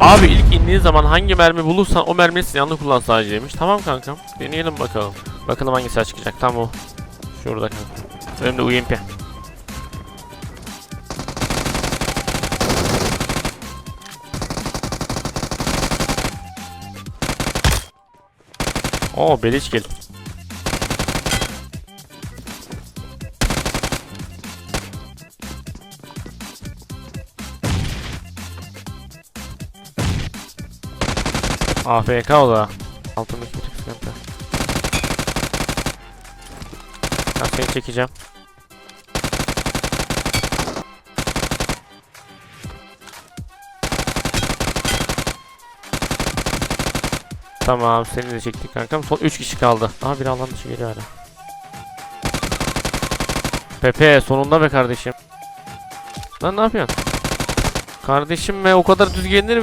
Abi ilk indiğin zaman hangi mermi bulursan o mermiyi silahını kullan sadeceymiş. Tamam kankam. Deneyelim bakalım. Bakalım hangi silah çıkacak. Tam o. Şurada kanka. Benim de UMP. Oo beliç gel. AFK o da. Altındaki bir sıkıntı. Ben seni çekeceğim. Tamam seni de çektik kankam. Son 3 kişi kaldı. Aha bir alan dışı geliyor hala. Pepe sonunda be kardeşim. Lan ne yapıyorsun? Kardeşim be o kadar düz gelinir mi?